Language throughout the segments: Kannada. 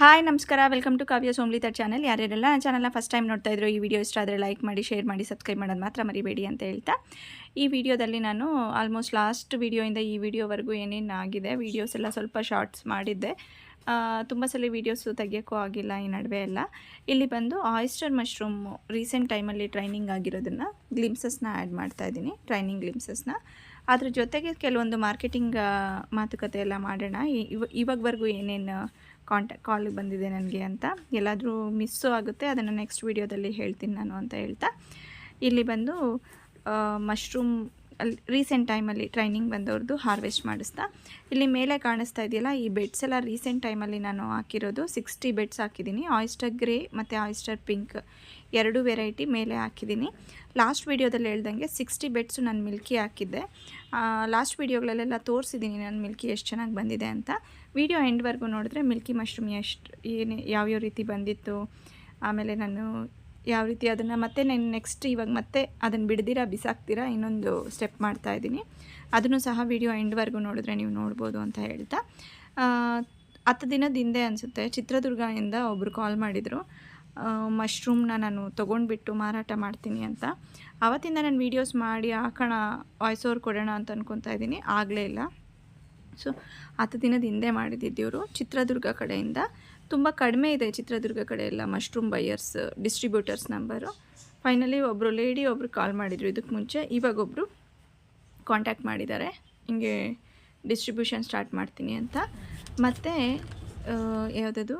ಹಾಯ್, ನಮಸ್ಕಾರ. ವೆಲ್ಕಮ್ ಟು ಕಾವ್ಯ ಸೋಮ್ಲಿತರ್ ಚಾನಲ್ ಯಾರ್ಯಾರೆಲ್ಲ ನನ್ನ ಚಾನಲ್ನ ಫಸ್ಟ್ ಟೈಮ್ ನೋಡ್ತಾ ಇದ್ರು, ಈ ವಿಡಿಯೋ ಇಷ್ಟ ಆದರೆ ಲೈಕ್ ಮಾಡಿ ಶೇರ್ ಮಾಡಿ ಸಬ್ಸ್ಕ್ರೈಬ್ ಮಾಡೋದು ಮಾತ್ರ ಮರಿಬೇಡಿ ಅಂತ ಹೇಳ್ತಾ. ಈ ವಿಡಿಯೋದಲ್ಲಿ ನಾನು ಆಲ್ಮೋಸ್ಟ್ ಲಾಸ್ಟ್ ವಿಡಿಯೋಯಿಂದ ಈ ವಿಡಿಯೋವರೆಗೂ ಏನೇನು ಆಗಿದೆ ವೀಡಿಯೋಸ್ ಎಲ್ಲ ಸ್ವಲ್ಪ ಶಾರ್ಟ್ಸ್ ಮಾಡಿದ್ದೆ. ತುಂಬ ಸಲ ವೀಡಿಯೋಸು ತೆಗಿಯೋಕ್ಕೂ ಆಗಿಲ್ಲ, ಈ ನಡುವೆ ಎಲ್ಲ. ಇಲ್ಲಿ ಬಂದು ಆಯಿಸ್ಟರ್ ಮಶ್ರೂಮು ರೀಸೆಂಟ್ ಟೈಮಲ್ಲಿ ಟ್ರೈನಿಂಗ್ ಆಗಿರೋದನ್ನು ಗ್ಲಿಮ್ಸಸ್ನ ಆ್ಯಡ್ ಮಾಡ್ತಾ ಇದ್ದೀನಿ ಟ್ರೈನಿಂಗ್ ಗ್ಲಿಮ್ಸಸ್ನ ಅದ್ರ ಜೊತೆಗೆ ಕೆಲವೊಂದು ಮಾರ್ಕೆಟಿಂಗ್ ಮಾತುಕತೆ ಎಲ್ಲ ಮಾಡೋಣ. ಇವ ಇವಾಗವರೆಗೂ ಏನೇನು ಕಾಂಟ್ಯಾಕ್ಟ್ ಕಾಲ್ ಬಂದಿದೆ ನನಗೆ ಅಂತ. ಎಲ್ಲಾದರೂ ಮಿಸ್ಸು ಆಗುತ್ತೆ, ಅದನ್ನು ನೆಕ್ಸ್ಟ್ ವೀಡಿಯೋದಲ್ಲಿ ಹೇಳ್ತೀನಿ ನಾನು ಅಂತ ಹೇಳ್ತಾ. ಇಲ್ಲಿ ಬಂದು ಮಶ್ರೂಮ್ ಅಲ್ಲಿ ರೀಸೆಂಟ್ ಟೈಮಲ್ಲಿ ಟ್ರೈನಿಂಗ್ ಬಂದವ್ರದ್ದು ಹಾರ್ವೆಸ್ಟ್ ಮಾಡಿಸ್ತಾ. ಇಲ್ಲಿ ಮೇಲೆ ಕಾಣಿಸ್ತಾ ಇದೆಯಲ್ಲ, ಈ ಬೆಡ್ಸ್ ಎಲ್ಲ ರೀಸೆಂಟ್ ಟೈಮಲ್ಲಿ ನಾನು ಹಾಕಿರೋದು ಸಿಕ್ಸ್ಟಿ ಬೆಡ್ಸ್ ಹಾಕಿದ್ದೀನಿ. ಆಯಿಸ್ಟರ್ ಗ್ರೇ ಮತ್ತು ಆಯಿಸ್ಟರ್ ಪಿಂಕ್ ಎರಡು ವೆರೈಟಿ ಮೇಲೆ ಹಾಕಿದ್ದೀನಿ. ಲಾಸ್ಟ್ ವೀಡಿಯೋದಲ್ಲಿ ಹೇಳ್ದಂಗೆ ಸಿಕ್ಸ್ಟಿ ಬೆಡ್ಸು ನಾನು ಮಿಲ್ಕಿ ಹಾಕಿದ್ದೆ. ಲಾಸ್ಟ್ ವೀಡಿಯೋಗಳಲ್ಲೆಲ್ಲ ತೋರಿಸಿದ್ದೀನಿ ನಾನು ಮಿಲ್ಕಿ ಎಷ್ಟು ಚೆನ್ನಾಗಿ ಬಂದಿದೆ ಅಂತ. ವಿಡಿಯೋ ಎಂಡ್ವರೆಗೂ ನೋಡಿದ್ರೆ ಮಿಲ್ಕಿ ಮಶ್ರೂಮ್ ಎಷ್ಟು ಏನು, ಯಾವ್ಯಾವ ರೀತಿ ಬಂದಿತ್ತು, ಆಮೇಲೆ ನಾನು ಯಾವ ರೀತಿ ಅದನ್ನು ಮತ್ತೆ ನಾನು ನೆಕ್ಸ್ಟ್ ಇವಾಗ ಮತ್ತೆ ಅದನ್ನು ಬಿಡ್ದಿರಾ ಬಿಸಾಕ್ತೀರಾ ಇನ್ನೊಂದು ಸ್ಟೆಪ್ ಮಾಡ್ತಾ ಇದ್ದೀನಿ. ಅದನ್ನು ಸಹ ವಿಡಿಯೋ ಎಂಡ್ವರೆಗೂ ನೋಡಿದ್ರೆ ನೀವು ನೋಡ್ಬೋದು ಅಂತ ಹೇಳ್ತಾ. ಹತ್ತು ದಿನದ ಹಿಂದೆ ಅನಿಸುತ್ತೆ ಚಿತ್ರದುರ್ಗದಿಂದ ಒಬ್ಬರು ಕಾಲ್ ಮಾಡಿದರು. ಮಶ್ರೂಮ್ನ ನಾನು ತೊಗೊಂಡ್ಬಿಟ್ಟು ಮಾರಾಟ ಮಾಡ್ತೀನಿ ಅಂತ. ಆವತ್ತಿಂದ ನಾನು ವೀಡಿಯೋಸ್ ಮಾಡಿ ಹಾಕೋಣ ವಾಯ್ಸ್ ಓವರ್ ಕೊಡೋಣ ಅಂತ ಅನ್ಕೊತಾ ಇದ್ದೀನಿ. ಆಗಲೇ ಇಲ್ಲ. ಸೊ ಹತ್ತು ದಿನದ ಹಿಂದೆ ಮಾಡಿದ್ದಿದ್ದೆವರು ಚಿತ್ರದುರ್ಗ ಕಡೆಯಿಂದ. ತುಂಬ ಕಡಿಮೆ ಇದೆ ಚಿತ್ರದುರ್ಗ ಕಡೆ ಎಲ್ಲ mushroom buyers distributors number finally ಒಬ್ಬರು ಲೇಡಿ ಒಬ್ಬರು ಕಾಲ್ ಮಾಡಿದರು ಇದಕ್ಕೆ ಮುಂಚೆ. ಇವಾಗ ಒಬ್ಬರು ಕಾಂಟ್ಯಾಕ್ಟ್ ಮಾಡಿದ್ದಾರೆ. ಹಿಂಗೆ ಡಿಸ್ಟ್ರಿಬ್ಯೂಷನ್ ಸ್ಟಾರ್ಟ್ ಮಾಡ್ತೀನಿ ಅಂತ. ಮತ್ತು ಯಾವುದದು?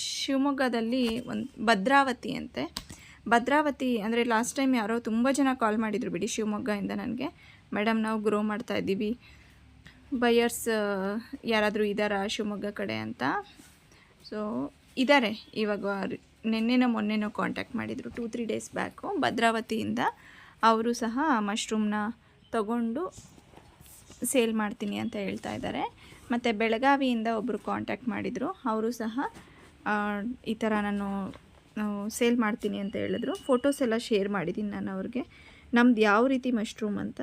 ಶಿವಮೊಗ್ಗದಲ್ಲಿ ಒಂದು ಭದ್ರಾವತಿ ಅಂತೆ. ಭದ್ರಾವತಿ ಅಂದರೆ ಲಾಸ್ಟ್ ಟೈಮ್ ಯಾರೋ ತುಂಬ ಜನ ಕಾಲ್ ಮಾಡಿದರು ಬಿಡಿ ಶಿವಮೊಗ್ಗದಿಂದ ನನಗೆ. ಮೇಡಮ್ ನಾವು ಗ್ರೋ ಮಾಡ್ತಾ ಇದ್ದೀವಿ. ಬಯರ್ಸ್ ಯಾರಾದರೂ ಇದ್ದಾರಾ ಶಿವಮೊಗ್ಗ ಕಡೆ ಅಂತ. ಸೊ ಇದ್ದಾರೆ ಇವಾಗ ನಿನ್ನೆನೋ ಮೊನ್ನೆನೋ ಕಾಂಟ್ಯಾಕ್ಟ್ ಮಾಡಿದರು. ಟೂ ತ್ರೀ ಡೇಸ್ ಬ್ಯಾಕು ಭದ್ರಾವತಿಯಿಂದ ಅವರು ಸಹ ಮಶ್ರೂಮ್ನ ತಗೊಂಡು ಸೇಲ್ ಮಾಡ್ತೀನಿ ಅಂತ ಹೇಳ್ತಾ ಇದ್ದಾರೆ ಮತ್ತು ಬೆಳಗಾವಿಯಿಂದ ಒಬ್ಬರು ಕಾಂಟ್ಯಾಕ್ಟ್ ಮಾಡಿದರು. ಅವರು ಸಹ ಈ ಥರ ನಾನು ಸೇಲ್ ಮಾಡ್ತೀನಿ ಅಂತ ಹೇಳಿದ್ರು. ಫೋಟೋಸ್ ಎಲ್ಲ ಶೇರ್ ಮಾಡಿದ್ದೀನಿ ನಾನು ಅವ್ರಿಗೆ. ನಮ್ದು ಯಾವ ರೀತಿ ಮಶ್ರೂಮ್ ಅಂತ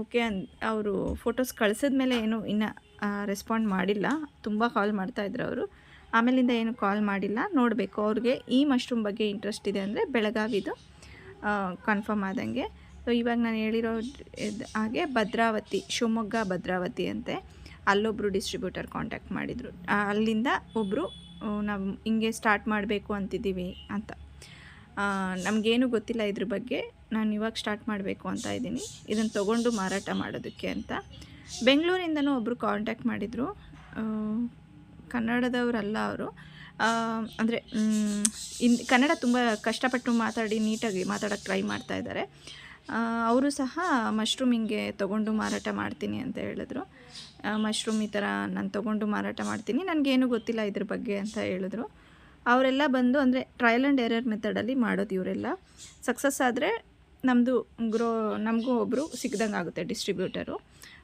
ಓಕೆ ಅನ್, ಅವರು ಫೋಟೋಸ್ ಕಳಿಸಿದ ಮೇಲೆ ಏನು ಇನ್ನು ರೆಸ್ಪಾಂಡ್ ಮಾಡಿಲ್ಲ. ತುಂಬ ಕಾಲ್ ಮಾಡ್ತಾಯಿದ್ರು ಅವರು. ಆಮೇಲಿಂದ ಏನು ಕಾಲ್ ಮಾಡಿಲ್ಲ. ನೋಡಬೇಕು. ಅವ್ರಿಗೆ ಈ ಮಶ್ರೂಮ್ ಬಗ್ಗೆ ಇಂಟ್ರೆಸ್ಟ್ ಇದೆ ಅಂದರೆ ಬೆಳಗಾವಿದು ಕನ್ಫರ್ಮ್ ಆದಂಗೆ. ಸೊ ಇವಾಗ ನಾನು ಹೇಳಿರೋ ಹಾಗೆ ಭದ್ರಾವತಿ, ಶಿವಮೊಗ್ಗ ಭದ್ರಾವತಿ ಅಂತೆ. ಅಲ್ಲೊಬ್ಬರು ಡಿಸ್ಟ್ರಿಬ್ಯೂಟರ್ ಕಾಂಟ್ಯಾಕ್ಟ್ ಮಾಡಿದರು. ಅಲ್ಲಿಂದ ಒಬ್ಬರು ನಾವು ಹಿಂಗೆ ಸ್ಟಾರ್ಟ್ ಮಾಡಬೇಕು ಅಂತಿದ್ದೀವಿ ಅಂತ. ನಮಗೇನು ಗೊತ್ತಿಲ್ಲ ಇದ್ರ ಬಗ್ಗೆ. ನಾನು ಇವಾಗ ಸ್ಟಾರ್ಟ್ ಮಾಡಬೇಕು ಅಂತ ಇದ್ದೀನಿ. ಇದನ್ನು ತೊಗೊಂಡು ಮಾರಾಟ ಮಾಡೋದಕ್ಕೆ ಅಂತ. ಬೆಂಗಳೂರಿಂದನೂ ಒಬ್ಬರು ಕಾಂಟ್ಯಾಕ್ಟ್ ಮಾಡಿದರು. ಕನ್ನಡದವರಲ್ಲ ಅವರು. ಅಂದರೆ ಇನ್, ಕನ್ನಡ ತುಂಬ ಕಷ್ಟಪಟ್ಟು ಮಾತಾಡಿ ನೀಟಾಗಿ ಮಾತಾಡೋಕ್ಕೆ ಟ್ರೈ ಮಾಡ್ತಾ ಇದ್ದಾರೆ. ಅವರು ಸಹ ಮಶ್ರೂಮಿಂಗೆ ತೊಗೊಂಡು ಮಾರಾಟ ಮಾಡ್ತೀನಿ ಅಂತ ಹೇಳಿದ್ರು. ಮಶ್ರೂಮ್ ಈ ಥರ ನಾನು ತೊಗೊಂಡು ಮಾರಾಟ ಮಾಡ್ತೀನಿ. ನನಗೇನು ಗೊತ್ತಿಲ್ಲ ಇದ್ರ ಬಗ್ಗೆ ಅಂತ ಹೇಳಿದ್ರು. ಅವರೆಲ್ಲ ಬಂದು ಅಂದರೆ ಟ್ರಯಲ್ ಆ್ಯಂಡ್ ಎರರ್ ಮೆಥಡಲ್ಲಿ ಮಾಡೋದು ಇವರೆಲ್ಲ. ಸಕ್ಸಸ್ ಆದರೆ ನಮ್ಮದು ಗ್ರೋ, ನಮಗೂ ಒಬ್ಬರು ಸಿಗ್ದಂಗೆ ಆಗುತ್ತೆ ಡಿಸ್ಟ್ರಿಬ್ಯೂಟರು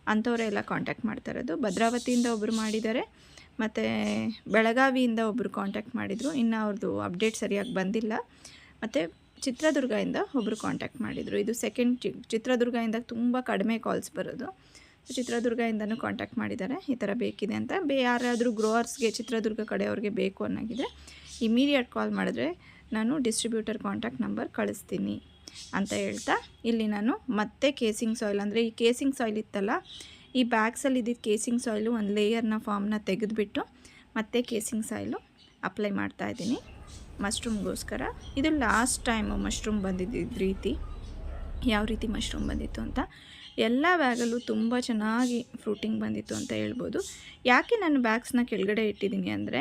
ಅಂಥವರೇ ಎಲ್ಲ ಕಾಂಟ್ಯಾಕ್ಟ್ ಮಾಡ್ತಾ ಇರೋದು. ಭದ್ರಾವತಿಯಿಂದ ಒಬ್ಬರು ಮಾಡಿದ್ದಾರೆ. ಮತ್ತು ಬೆಳಗಾವಿಯಿಂದ ಒಬ್ಬರು ಕಾಂಟ್ಯಾಕ್ಟ್ ಮಾಡಿದರು. ಇನ್ನು ಅವ್ರದ್ದು ಅಪ್ಡೇಟ್ ಸರಿಯಾಗಿ ಬಂದಿಲ್ಲ. ಮತ್ತು ಚಿತ್ರದುರ್ಗದಿಂದ ಒಬ್ಬರು ಕಾಂಟ್ಯಾಕ್ಟ್ ಮಾಡಿದರು. ಇದು ಸೆಕೆಂಡ್ ಚಿ ಚಿತ್ರದುರ್ಗದಿಂದ ತುಂಬ ಕಡಿಮೆ ಕಾಲ್ಸ್ ಬರೋದು. ಸೊ ಚಿತ್ರದುರ್ಗದಿಂದನೂ ಕಾಂಟ್ಯಾಕ್ಟ್ ಮಾಡಿದ್ದಾರೆ. ಈ ಥರ ಬೇಕಿದೆ ಅಂತ. ಬೇ, ಯಾರಾದರೂ ಗ್ರೋವರ್ಸ್ಗೆ ಚಿತ್ರದುರ್ಗ ಕಡೆಯವ್ರಿಗೆ ಬೇಕು ಅನ್ನೋಗಿದೆ. ಇಮಿಡಿಯೇಟ್ ಕಾಲ್ ಮಾಡಿದ್ರೆ ನಾನು ಡಿಸ್ಟ್ರಿಬ್ಯೂಟರ್ ಕಾಂಟ್ಯಾಕ್ಟ್ ನಂಬರ್ ಕಳಿಸ್ತೀನಿ ಅಂತ ಹೇಳ್ತಾ, ಇಲ್ಲಿ ನಾನು ಮತ್ತೆ ಕೇಸಿಂಗ್ ಸಾಯಿಲ್ ಅಂದರೆ ಈ ಕೇಸಿಂಗ್ ಸಾಯಿಲ್ ಇತ್ತಲ್ಲ, ಈ ಬ್ಯಾಗ್ಸಲ್ಲಿ ಇದ್ದಿದ್ದ ಕೇಸಿಂಗ್ ಸಾಯಿಲು ಒಂದು ಲೇಯರ್ನ ಫಾರ್ಮ್ನ ತೆಗೆದುಬಿಟ್ಟು ಮತ್ತೆ ಕೇಸಿಂಗ್ ಸಾಯಿಲು ಅಪ್ಲೈ ಮಾಡ್ತಾ ಇದ್ದೀನಿ. ಮಶ್ರೂಮ್ಗೋಸ್ಕರ ಇದು ಲಾಸ್ಟ್ ಟೈಮು ಮಶ್ರೂಮ್ ಬಂದಿದ್ದ ರೀತಿ. ಯಾವ ರೀತಿ ಮಶ್ರೂಮ್ ಬಂದಿತ್ತು ಅಂತ. ಎಲ್ಲ ಬ್ಯಾಗಲ್ಲೂ ತುಂಬ ಚೆನ್ನಾಗಿ ಫ್ರೂಟಿಂಗ್ ಬಂದಿತ್ತು ಅಂತ ಹೇಳ್ಬೋದು. ಯಾಕೆ ನಾನು ಬ್ಯಾಗ್ಸ್ನ ಕೆಳಗಡೆ ಇಟ್ಟಿದ್ದೀನಿ ಅಂದರೆ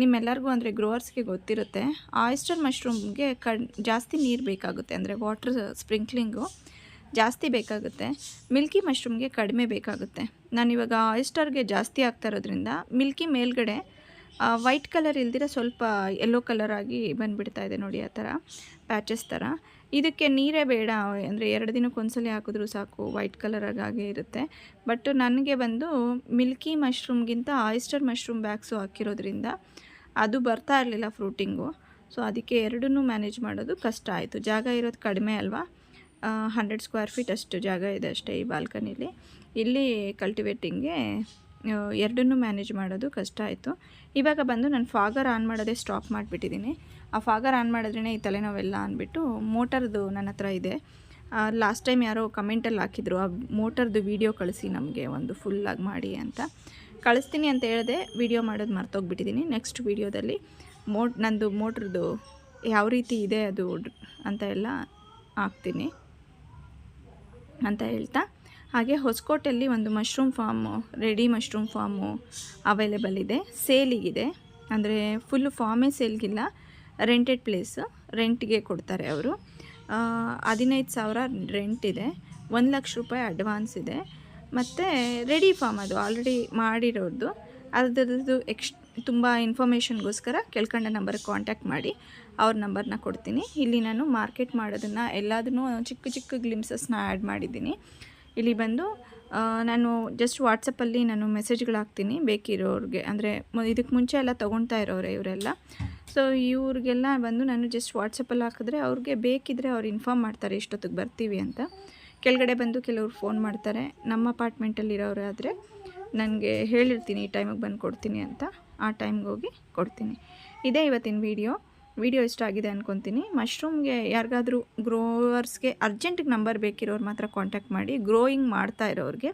ನಿಮ್ಮೆಲ್ಲರಿಗೂ ಅಂದರೆ ಗ್ರೋವರ್ಸ್ಗೆ ಗೊತ್ತಿರುತ್ತೆ ಆಯಿಸ್ಟರ್ ಮಶ್ರೂಮ್ಗೆ ಕಣ್, ಜಾಸ್ತಿ ನೀರು ಬೇಕಾಗುತ್ತೆ ಅಂದರೆ ವಾಟ್ರ್ ಸ್ಪ್ರಿಂಕ್ಲಿಂಗು ಜಾಸ್ತಿ ಬೇಕಾಗುತ್ತೆ ಮಿಲ್ಕಿ ಮಶ್ರೂಮ್ಗೆ ಕಡಿಮೆ ಬೇಕಾಗುತ್ತೆ. ನಾನಿವಾಗ ಆಯಿಸ್ಟರ್ಗೆ ಜಾಸ್ತಿ ಆಗ್ತಾ ಇರೋದ್ರಿಂದ ಮಿಲ್ಕಿ ಮೇಲ್ಗಡೆ ವೈಟ್ ಕಲರ್ ಇಲ್ದಿರ ಸ್ವಲ್ಪ ಯೆಲ್ಲೋ ಕಲರ್ ಆಗಿ ಬಂದುಬಿಡ್ತಾ ಇದೆ ನೋಡಿ ಆ ಥರ ಪ್ಯಾಚಸ್ ಥರ. ಇದಕ್ಕೆ ನೀರೇ ಬೇಡ, ಅಂದರೆ ಎರಡು ದಿನಕ್ಕೆ ಒಂದ್ಸಲ ಹಾಕಿದ್ರೂ ಸಾಕು ವೈಟ್ ಕಲರಾಗಿ ಇರುತ್ತೆ. ಬಟ್ ನನಗೆ ಬಂದು ಮಿಲ್ಕಿ ಮಶ್ರೂಮ್ಗಿಂತ ಆಯಿಸ್ಟರ್ ಮಶ್ರೂಮ್ ಬ್ಯಾಗ್ಸು ಹಾಕಿರೋದ್ರಿಂದ ಅದು ಬರ್ತಾ ಇರಲಿಲ್ಲ ಫ್ರೂಟಿಂಗು ಸೊ ಅದಕ್ಕೆ ಎರಡನ್ನೂ ಮ್ಯಾನೇಜ್ ಮಾಡೋದು ಕಷ್ಟ ಆಯಿತು. ಜಾಗ ಇರೋದು ಕಡಿಮೆ ಅಲ್ವಾ? ಹಂಡ್ರೆಡ್ ಸ್ಕ್ವೇರ್ ಫೀಟ್ ಅಷ್ಟು ಜಾಗ ಇದೆ ಅಷ್ಟೇ ಈ ಬಾಲ್ಕನಿಲಿ ಇಲ್ಲಿ ಕಲ್ಟಿವೇಟಿಂಗ್ಗೆ ಎರಡನ್ನೂ ಮ್ಯಾನೇಜ್ ಮಾಡೋದು ಕಷ್ಟ ಆಯಿತು. ಇವಾಗ ಬಂದು ನಾನು ಫಾಗರ್ ಆನ್ ಮಾಡೋದೇ ಸ್ಟಾಪ್ ಮಾಡಿಬಿಟ್ಟಿದ್ದೀನಿ ಆ ಫಾಗರ್ ಆನ್ ಮಾಡಿದ್ರೇ ಈ ತಲೆನೋವೆಲ್ಲ ಅಂದ್ಬಿಟ್ಟು ಮೋಟರ್ದು ನನ್ನ ಹತ್ರ ಇದೆ. ಲಾಸ್ಟ್ ಟೈಮ್ ಯಾರೋ ಕಮೆಂಟಲ್ಲಿ ಹಾಕಿದ್ರು, ಆ ಮೋಟರ್ದು ವೀಡಿಯೋ ಕಳಿಸಿ ನಮಗೆ ಒಂದು ಫುಲ್ಲಾಗಿ ಮಾಡಿ ಅಂತ. ಕಳಿಸ್ತೀನಿ ಅಂತ ಹೇಳಿದೆ ವೀಡಿಯೋ ಮಾಡೋದು ಮರ್ತೋಗ್ಬಿಟ್ಟಿದ್ದೀನಿ ನೆಕ್ಸ್ಟ್ ವೀಡಿಯೋದಲ್ಲಿ ಮೋಟ್, ನಂದು ಮೋಟ್ರದ್ದು ಯಾವ ರೀತಿ ಇದೆ ಅದು ಅಂತ ಎಲ್ಲ ಹಾಕ್ತೀನಿ ಅಂತ ಹೇಳ್ತಾ. ಹಾಗೆ ಹೊಸಕೋಟೆಯಲ್ಲಿ ಒಂದು mushroom farm, ready mushroom farm available ಇದೆ. ಸೇಲಿಗಿದೆ. ಅಂದರೆ ಫುಲ್ ಫಾರ್ಮೇ ಸೇಲ್ಗಿಲ್ಲ. ರೆಂಟೆಡ್ ಪ್ಲೇಸು ರೆಂಟ್ಗೆ ಕೊಡ್ತಾರೆ ಅವರು. ಹದಿನೈದು ಸಾವಿರ ರೆಂಟ್ ಇದೆ. ಒಂದು ಲಕ್ಷ ರೂಪಾಯಿ ಅಡ್ವಾನ್ಸ್ ಇದೆ. ಮತ್ತು ರೆಡಿ ಫಾರ್ಮ್ ಅದು ಆಲ್ರೆಡಿ ಮಾಡಿರೋದು ಅದರದ್ದು ಎಕ್ಸ್ ತುಂಬ ಇನ್ಫಾರ್ಮೇಷನ್ಗೋಸ್ಕರ ಕೆಳ್ಕಂಡ ನಂಬರ್ಗೆ ಕಾಂಟ್ಯಾಕ್ಟ್ ಮಾಡಿ, ಅವ್ರ ನಂಬರ್ನ ಕೊಡ್ತೀನಿ. ಇಲ್ಲಿ ನಾನು ಮಾರ್ಕೆಟ್ ಮಾಡೋದನ್ನು ಎಲ್ಲದನ್ನೂ ಚಿಕ್ಕ ಚಿಕ್ಕ ಗ್ಲಿಮ್ಸಸ್ನ ಆ್ಯಡ್ ಮಾಡಿದ್ದೀನಿ. ಇಲ್ಲಿ ಬಂದು ನಾನು ಜಸ್ಟ್ ವಾಟ್ಸಪ್ಪಲ್ಲಿ ನಾನು ಮೆಸೇಜ್ಗಳು ಹಾಕ್ತೀನಿ ಬೇಕಿರೋರಿಗೆ. ಅಂದರೆ ಇದಕ್ಕೆ ಮುಂಚೆ ಎಲ್ಲ ತೊಗೊಳ್ತಾ ಇರೋರೆ ಇವರೆಲ್ಲ. ಸೊ ಇವ್ರಿಗೆಲ್ಲ ಬಂದು ನಾನು ಜಸ್ಟ್ ವಾಟ್ಸಪ್ಪಲ್ಲಿ ಹಾಕಿದ್ರೆ ಅವ್ರಿಗೆ ಬೇಕಿದ್ದರೆ ಅವ್ರು ಇನ್ಫಾರ್ಮ್ ಮಾಡ್ತಾರೆ ಇಷ್ಟೊತ್ತಿಗೆ ಬರ್ತೀವಿ ಅಂತ. ಕೆಳಗಡೆ ಬಂದು ಕೆಲವರು ಫೋನ್ ಮಾಡ್ತಾರೆ. ನಮ್ಮ ಅಪಾರ್ಟ್ಮೆಂಟಲ್ಲಿರೋರು ಆದರೆ ನನಗೆ ಹೇಳಿರ್ತೀನಿ, ಈ ಟೈಮಿಗೆ ಬಂದು ಕೊಡ್ತೀನಿ ಅಂತ. ಆ ಟೈಮ್ಗೆ ಹೋಗಿ ಕೊಡ್ತೀನಿ. ಇದೇ ಇವತ್ತಿನ ವೀಡಿಯೋ ವಿಡಿಯೋ ಇಷ್ಟ ಆಗಿದೆ ಅಂದ್ಕೊತೀನಿ ಮಶ್ರೂಮ್ಗೆ ಯಾರಿಗಾದರೂ ಗ್ರೋವರ್ಸ್ಗೆ ಅರ್ಜೆಂಟಿಗೆ ನಂಬರ್ ಬೇಕಿರೋರು ಮಾತ್ರ ಕಾಂಟ್ಯಾಕ್ಟ್ ಮಾಡಿ ಗ್ರೋಯಿಂಗ್ ಮಾಡ್ತಾ ಇರೋರಿಗೆ.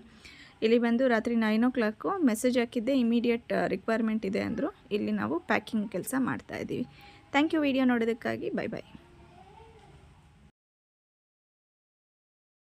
ಇಲ್ಲಿ ಬಂದು ರಾತ್ರಿ ನೈನ್ ಓ ಕ್ಲಾಕು ಮೆಸೇಜ್ ಹಾಕಿದ್ದೆ ಇಮಿಡಿಯೇಟ್ ರಿಕ್ವೈರ್ಮೆಂಟ್ ಇದೆ ಅಂದರು. ಇಲ್ಲಿ ನಾವು ಪ್ಯಾಕಿಂಗ್ ಕೆಲಸ ಮಾಡ್ತಾಯಿದ್ದೀವಿ thank you video ನೋಡೋದಕ್ಕಾಗಿ. Bye bye